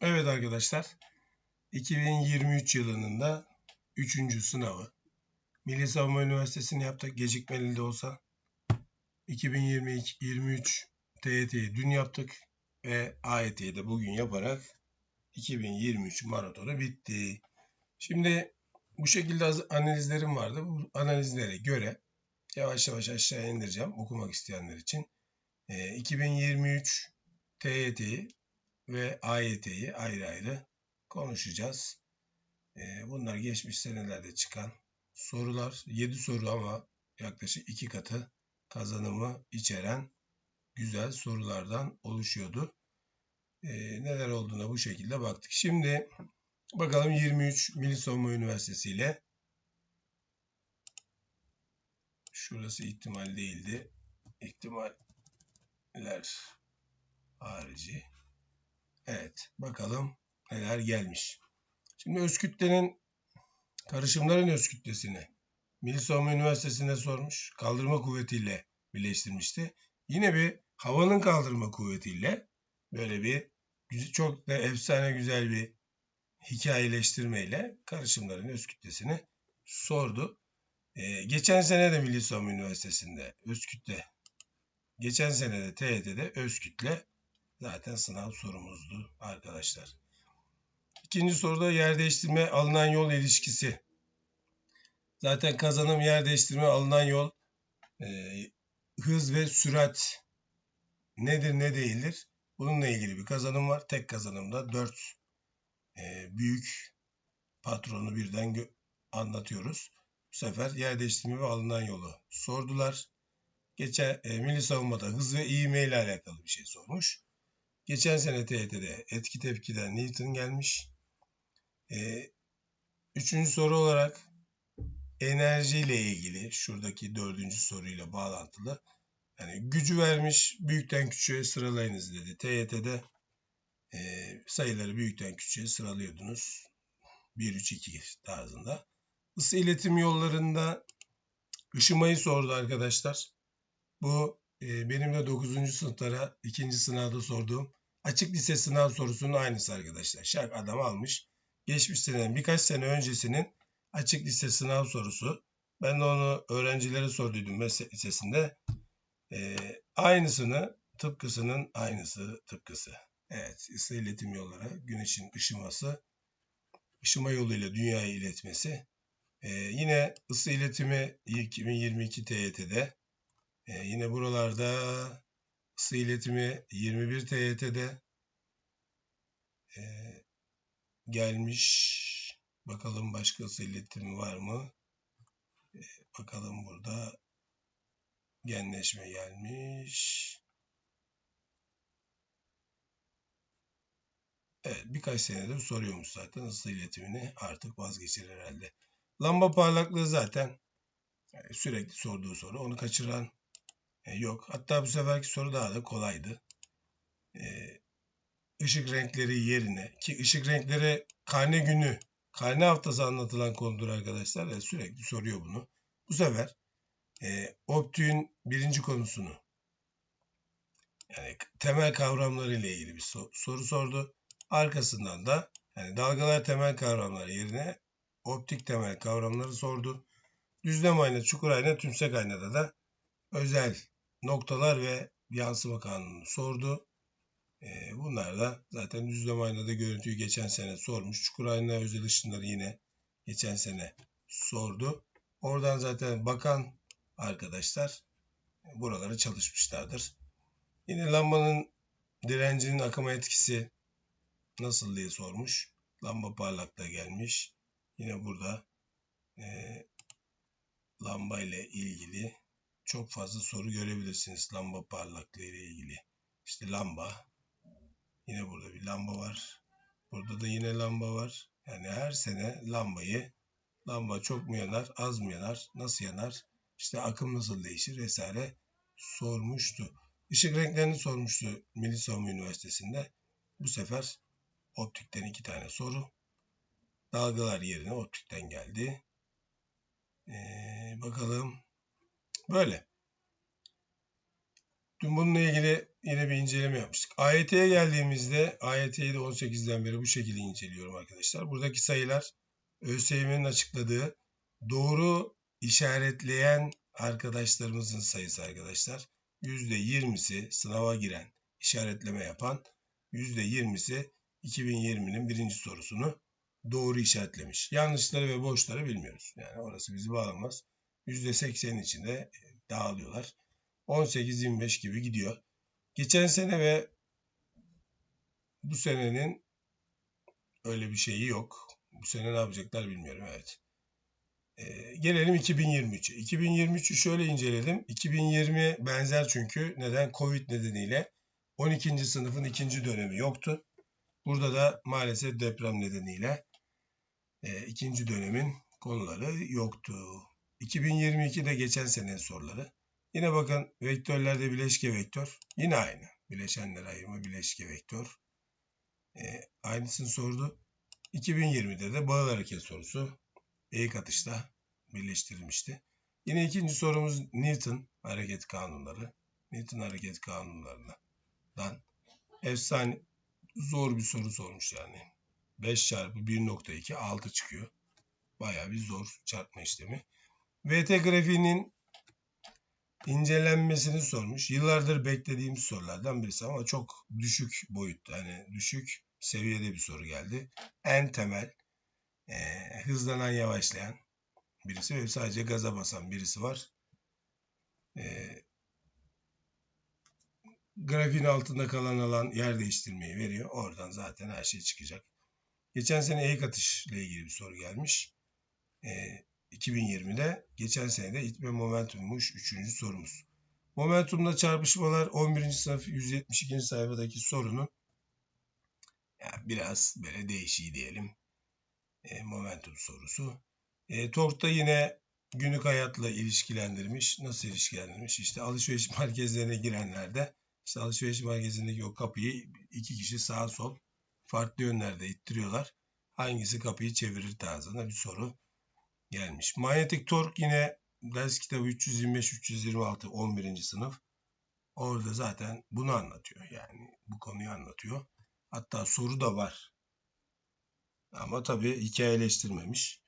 Evet arkadaşlar, 2023 yılının da 3. sınavı. Milli Savunma Üniversitesi'ni yaptık, gecikmeli de olsa. 2023 TYT'yi dün yaptık ve AYT'yi de bugün yaparak 2023 maratonu bitti. Şimdi bu şekilde analizlerim vardı. Bu analizlere göre yavaş yavaş aşağı indireceğim okumak isteyenler için. Ee, 2023 TYT'yi ve AYT'yi ayrı ayrı konuşacağız. Ee, bunlar geçmiş senelerde çıkan sorular. 7 soru ama yaklaşık 2 katı kazanımı içeren güzel sorulardan oluşuyordu. Ee, neler olduğuna bu şekilde baktık. Şimdi bakalım 23 Milli Savunma Üniversitesi ile şurası ihtimal değildi. İhtimaller harici. Evet, bakalım neler gelmiş. Şimdi öz kütlenin karışımların öz kütlesini Milli Savunma Üniversitesi'nde sormuş. Kaldırma kuvvetiyle birleştirmişti. Yine bir havanın kaldırma kuvvetiyle böyle bir çok da efsane güzel bir hikayeleştirmeyle karışımların öz kütlesini sordu. Ee, geçen sene de Milli Savunma Üniversitesi'nde öz kütle, geçen sene de TYT'de öz kütle zaten sınav sorumuzdu arkadaşlar. İkinci soruda yer değiştirme alınan yol ilişkisi. Zaten kazanım yer değiştirme alınan yol e, hız ve sürat nedir ne değildir? Bununla ilgili bir kazanım var. Tek kazanımda 4 büyük patronu birden anlatıyoruz. Bu sefer yer değiştirme ve alınan yolu sordular. Geçen e, Milli Savunma'da hız ve ivme ile alakalı bir şey sormuş. Geçen sene TYT'de etki tepkiden Newton gelmiş. E, üçüncü soru olarak enerji ile ilgili şuradaki dördüncü soruyla bağlantılı. Yani gücü vermiş büyükten küçüğe sıralayınız dedi. TYT'de e, sayıları büyükten küçüğe sıralıyordunuz. 1, 3, 2 tarzında. Isı iletim yollarında ışımayı sordu arkadaşlar. Bu e, benim de 9. sınıflara ikinci sınavda sorduğum açık lise sınav sorusunun aynısı arkadaşlar. Şark adam almış. Geçmiş senenin birkaç sene öncesinin açık lise sınav sorusu. Ben de onu öğrencilere sorduydum meslek lisesinde. E, aynısını tıpkısının aynısı tıpkısı. Evet ısı iletim yolları güneşin ışıması ışıma yoluyla dünyaya iletmesi. Ee, yine ısı iletimi 2022 TYT'de. Ee, yine buralarda ısı iletimi 21 TYT'de ee, gelmiş. Bakalım başka ısı iletimi var mı? Ee, bakalım burada genleşme gelmiş. Evet birkaç senedir soruyormuş zaten ısı iletimini artık vazgeçer herhalde. Lamba parlaklığı zaten sürekli sorduğu soru. Onu kaçıran e, yok. Hatta bu seferki soru daha da kolaydı. E, ışık renkleri yerine ki ışık renkleri karne günü, karne haftası anlatılan konudur arkadaşlar. Yani sürekli soruyor bunu. Bu sefer e, birinci konusunu yani temel kavramları ile ilgili bir so- soru sordu. Arkasından da yani dalgalar temel kavramları yerine optik temel kavramları sordu. Düzlem ayna, çukur ayna, tümsek aynada da özel noktalar ve yansıma kanunu sordu. Ee, bunlar da zaten düzlem aynada görüntüyü geçen sene sormuş. Çukur ayna özel ışınları yine geçen sene sordu. Oradan zaten bakan arkadaşlar buraları çalışmışlardır. Yine lambanın direncinin akıma etkisi nasıl diye sormuş. Lamba parlaklığa gelmiş. Yine burada e, lamba ile ilgili çok fazla soru görebilirsiniz lamba parlaklığı ile ilgili. İşte lamba. Yine burada bir lamba var. Burada da yine lamba var. Yani her sene lambayı lamba çok mu yanar, az mı yanar, nasıl yanar, işte akım nasıl değişir vesaire sormuştu. Işık renklerini sormuştu Milli Üniversitesi'nde. Bu sefer optikten iki tane soru. Dalgalar yerine optikten geldi. Ee, bakalım. Böyle. Dün bununla ilgili yine bir inceleme yapmıştık. AYT'ye geldiğimizde AYT'yi de 18'den beri bu şekilde inceliyorum arkadaşlar. Buradaki sayılar ÖSYM'nin açıkladığı doğru işaretleyen arkadaşlarımızın sayısı arkadaşlar. %20'si sınava giren, işaretleme yapan, %20'si 2020'nin birinci sorusunu doğru işaretlemiş. Yanlışları ve boşları bilmiyoruz. Yani orası bizi bağlamaz. %80'in içinde dağılıyorlar. 18-25 gibi gidiyor. Geçen sene ve bu senenin öyle bir şeyi yok. Bu sene ne yapacaklar bilmiyorum. Evet. Ee, gelelim 2023'e. 2023'ü şöyle inceledim. 2020 benzer çünkü. Neden? Covid nedeniyle 12. sınıfın ikinci dönemi yoktu. Burada da maalesef deprem nedeniyle e, ikinci dönemin konuları yoktu. 2022'de geçen senenin soruları. Yine bakın vektörlerde bileşke vektör. Yine aynı. Bileşenler ayırma bileşke vektör. E, aynısını sordu. 2020'de de bağıl hareket sorusu eğik atışta birleştirilmişti. Yine ikinci sorumuz Newton hareket kanunları. Newton hareket kanunlarından efsane zor bir soru sormuş yani. 5 çarpı 1.2 6 çıkıyor. Bayağı bir zor çarpma işlemi. VT grafiğinin incelenmesini sormuş. Yıllardır beklediğim sorulardan birisi ama çok düşük boyutta, hani düşük seviyede bir soru geldi. En temel, e, hızlanan yavaşlayan birisi ve sadece gaza basan birisi var. E, grafiğin altında kalan alan yer değiştirmeyi veriyor. Oradan zaten her şey çıkacak. Geçen sene eğik atış ile ilgili bir soru gelmiş. E, 2020'de geçen senede itme momentummuş 3. sorumuz. Momentumda çarpışmalar 11. sınıf 172. sayfadaki sorunun yani biraz böyle değişiği diyelim. E, momentum sorusu. E, TORK'ta yine günlük hayatla ilişkilendirmiş. Nasıl ilişkilendirmiş? İşte alışveriş merkezlerine girenlerde işte alışveriş merkezindeki o kapıyı iki kişi sağ sol farklı yönlerde ittiriyorlar. Hangisi kapıyı çevirir tarzında bir soru gelmiş. Manyetik tork yine ders kitabı 325-326 11. sınıf. Orada zaten bunu anlatıyor. Yani bu konuyu anlatıyor. Hatta soru da var. Ama tabii hikayeleştirmemiş.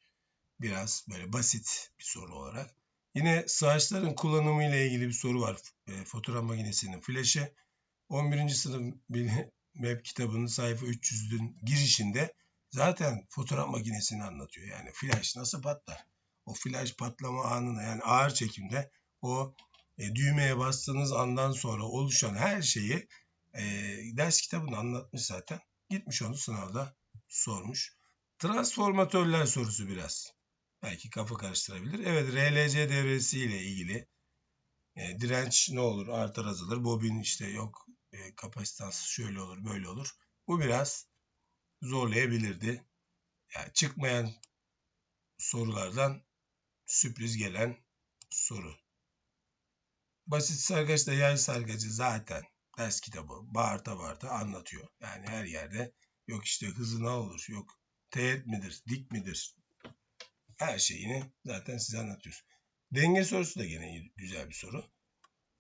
Biraz böyle basit bir soru olarak. Yine saçların kullanımı ile ilgili bir soru var. E, fotoğraf makinesinin flaşı. 11. sınıf web kitabının sayfa 300'ün girişinde zaten fotoğraf makinesini anlatıyor. Yani flash nasıl patlar? O flash patlama anına yani ağır çekimde o e, düğmeye bastığınız andan sonra oluşan her şeyi e, ders kitabında anlatmış zaten. Gitmiş onu sınavda sormuş. Transformatörler sorusu biraz. Belki kafa karıştırabilir. Evet RLC devresi ile ilgili e, direnç ne olur artar azalır. Bobin işte yok e, kapasitans şöyle olur böyle olur. Bu biraz zorlayabilirdi. Yani çıkmayan sorulardan sürpriz gelen soru. Basit sargaçla yay sargacı zaten ders kitabı bağırta bağırta anlatıyor. Yani her yerde yok işte hızı ne olur, yok teğet midir, dik midir, her şeyini zaten size anlatıyoruz. Denge sorusu da gene güzel bir soru.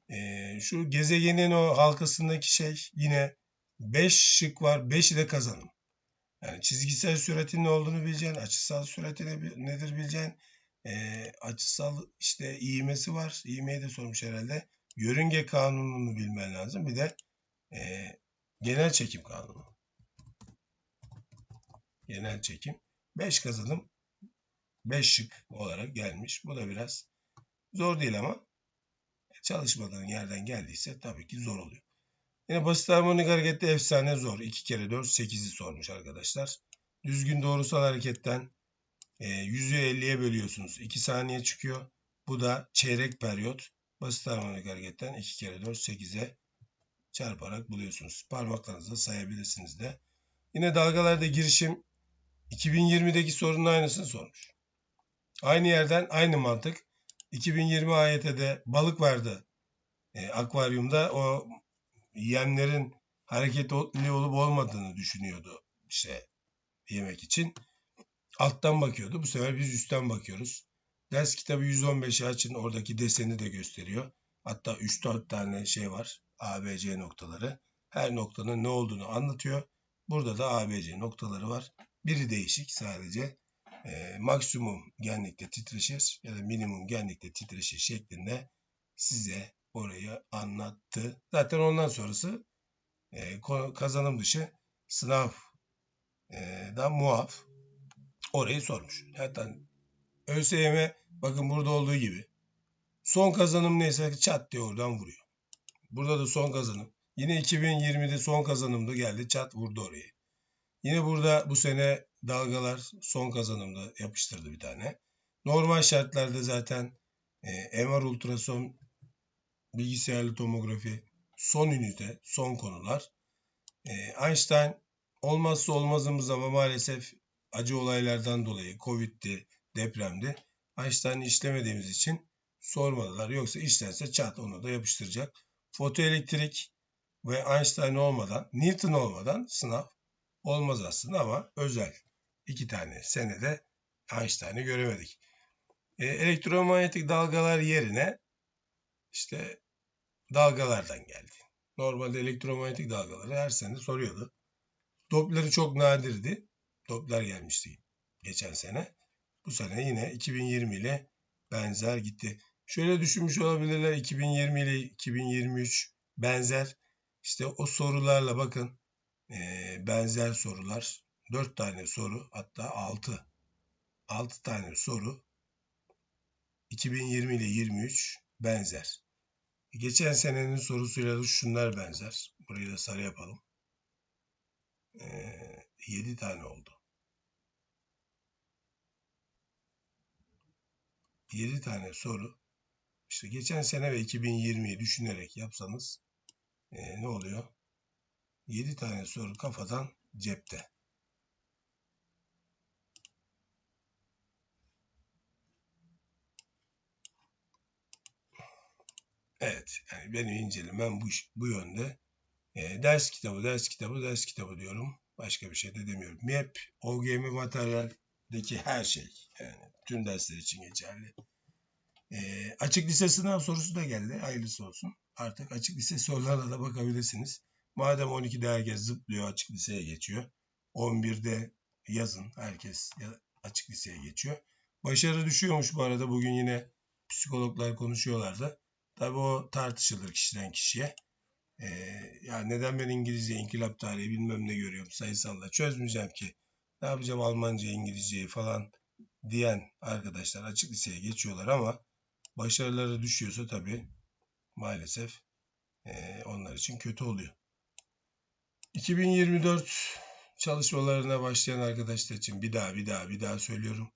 Ee, şu gezegenin o halkasındaki şey yine 5 şık var. 5'i de kazanım. Yani çizgisel süratin ne olduğunu bileceksin. Açısal sürati nedir bileceksin. E, açısal işte iğmesi var. İğmeyi de sormuş herhalde. Yörünge kanununu bilmen lazım. Bir de e, genel çekim kanunu. Genel çekim. 5 kazanım 5 şık olarak gelmiş. Bu da biraz zor değil ama çalışmadığın yerden geldiyse tabii ki zor oluyor. Yine basit harmonik harekette efsane zor. 2 kere 4 8'i sormuş arkadaşlar. Düzgün doğrusal hareketten e, yüzü 50'ye bölüyorsunuz. 2 saniye çıkıyor. Bu da çeyrek periyot. Basit harmonik hareketten 2 kere 4 8'e çarparak buluyorsunuz. Parmaklarınızla sayabilirsiniz de. Yine dalgalarda girişim 2020'deki sorunun aynısını sormuş. Aynı yerden aynı mantık. 2020 AYT'de balık vardı. E, akvaryumda o yemlerin hareketli olup olmadığını düşünüyordu işte yemek için. Alttan bakıyordu. Bu sefer biz üstten bakıyoruz. Ders kitabı 115'i açın. Oradaki deseni de gösteriyor. Hatta 3-4 tane şey var. ABC noktaları. Her noktanın ne olduğunu anlatıyor. Burada da ABC noktaları var. Biri değişik sadece e, maksimum genlikte titreşir ya da minimum genlikte titreşir şeklinde size orayı anlattı. Zaten ondan sonrası e, kazanım dışı sınav e, muaf orayı sormuş. Hatta ÖSYM bakın burada olduğu gibi son kazanım neyse çat diye oradan vuruyor. Burada da son kazanım. Yine 2020'de son kazanımda geldi çat vurdu orayı. Yine burada bu sene dalgalar son kazanımda yapıştırdı bir tane. Normal şartlarda zaten e, MR ultrason, bilgisayarlı tomografi, son ünite, son konular. E, Einstein olmazsa olmazımız ama maalesef acı olaylardan dolayı Covid'di, depremdi. Einstein'ı işlemediğimiz için sormadılar. Yoksa işlense çat onu da yapıştıracak. Fotoelektrik ve Einstein olmadan, Newton olmadan sınav olmaz aslında ama özel. iki tane senede Einstein'ı göremedik. E, elektromanyetik dalgalar yerine işte dalgalardan geldi. Normalde elektromanyetik dalgaları her sene soruyordu. Doppler'i çok nadirdi. Doppler gelmişti geçen sene. Bu sene yine 2020 ile benzer gitti. Şöyle düşünmüş olabilirler 2020 ile 2023 benzer. İşte o sorularla bakın e, benzer sorular. 4 tane soru hatta 6. 6 tane soru 2020 ile 23 benzer. Geçen senenin sorusuyla da şunlar benzer. Burayı da sarı yapalım. Ee, 7 tane oldu. 7 tane soru. İşte geçen sene ve 2020'yi düşünerek yapsanız e, ne oluyor? 7 tane soru kafadan cepte. Evet, yani benim incelemem bu, bu yönde. E, ders kitabı, ders kitabı, ders kitabı diyorum. Başka bir şey de demiyorum. MEP, OGM materyaldeki her şey. Yani tüm dersler için geçerli. E, açık lise sınav sorusu da geldi. Hayırlısı olsun. Artık açık lise sorularına da bakabilirsiniz. Madem 12'de herkes zıplıyor, açık liseye geçiyor. 11'de yazın herkes açık liseye geçiyor. Başarı düşüyormuş bu arada. Bugün yine psikologlar konuşuyorlardı. Tabii o tartışılır kişiden kişiye. Ee, ya neden ben İngilizce, inkılap tarihi bilmem ne görüyorum sayısalla çözmeyeceğim ki. Ne yapacağım Almanca, İngilizceyi falan diyen arkadaşlar açık liseye geçiyorlar ama başarıları düşüyorsa tabii maalesef e, onlar için kötü oluyor. 2024 çalışmalarına başlayan arkadaşlar için bir daha bir daha bir daha söylüyorum.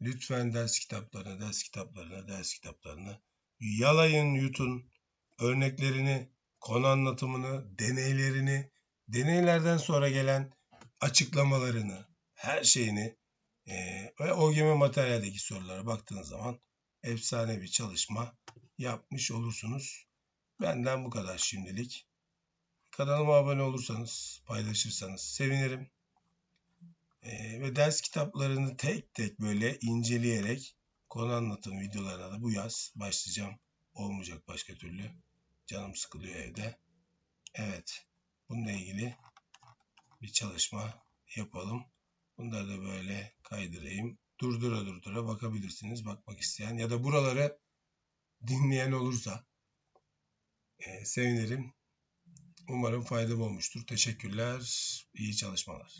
Lütfen ders kitaplarına, ders kitaplarına, ders kitaplarına yalayın, yutun. Örneklerini, konu anlatımını, deneylerini, deneylerden sonra gelen açıklamalarını, her şeyini e, ve OGM materyaldeki sorulara baktığınız zaman efsane bir çalışma yapmış olursunuz. Benden bu kadar şimdilik. Kanalıma abone olursanız, paylaşırsanız sevinirim. Ee, ve ders kitaplarını tek tek böyle inceleyerek konu anlatım videolarına da bu yaz başlayacağım. Olmayacak başka türlü. Canım sıkılıyor evde. Evet. Bununla ilgili bir çalışma yapalım. Bunları da böyle kaydırayım. Durdura durdura bakabilirsiniz. Bakmak isteyen ya da buraları dinleyen olursa e, sevinirim. Umarım faydalı olmuştur. Teşekkürler. İyi çalışmalar.